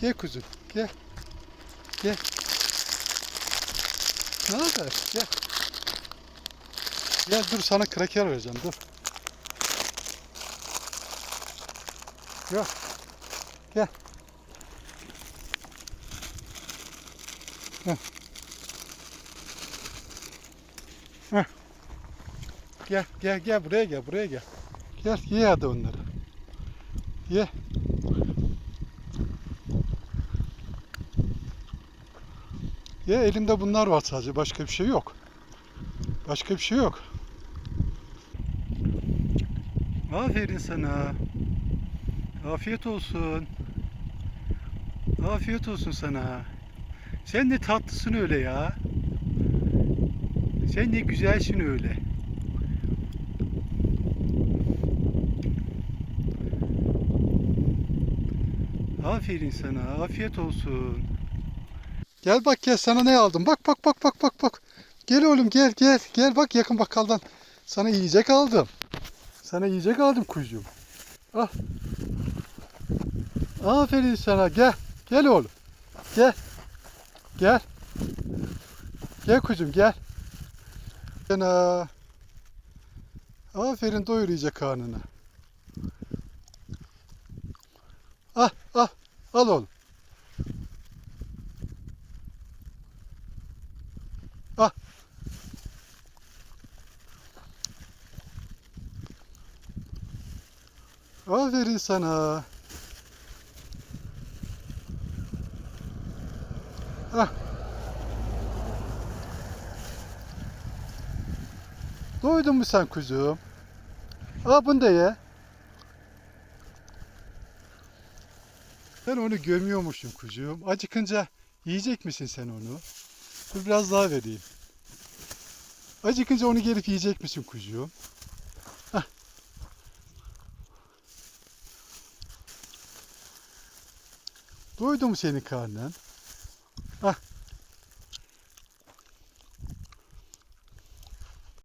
Gel kuzum. Gel. Gel. Ne haber? Gel. Gel dur sana kraker vereceğim dur. Gel. Gel. Heh. Heh. Gel gel gel buraya gel buraya gel. Gel ye hadi onları. Ye. Ye elimde bunlar var sadece başka bir şey yok. Başka bir şey yok. Aferin sana. Afiyet olsun. Afiyet olsun sana. Sen de tatlısın öyle ya. Sen de güzelsin öyle. Aferin sana. Afiyet olsun. Gel bak gel sana ne aldım. Bak bak bak bak bak bak. Gel oğlum gel gel. Gel bak yakın bakkaldan. Sana yiyecek aldım. Sana yiyecek aldım kuyucuğum. Al. Aferin sana gel. Gel oğlum. Gel. Gel. Gel kuzum gel. Ana. Aferin doyur iyice karnını. Al al. Al oğlum. Aferin sana. Ah. Doydun mu sen kuzum? Aa bunu da ye. Ben onu gömüyormuşum kuzuğum. Acıkınca yiyecek misin sen onu? Dur biraz daha vereyim. Acıkınca onu gelip yiyecek misin kuzuğum? Doydu mu senin karnın? Ah.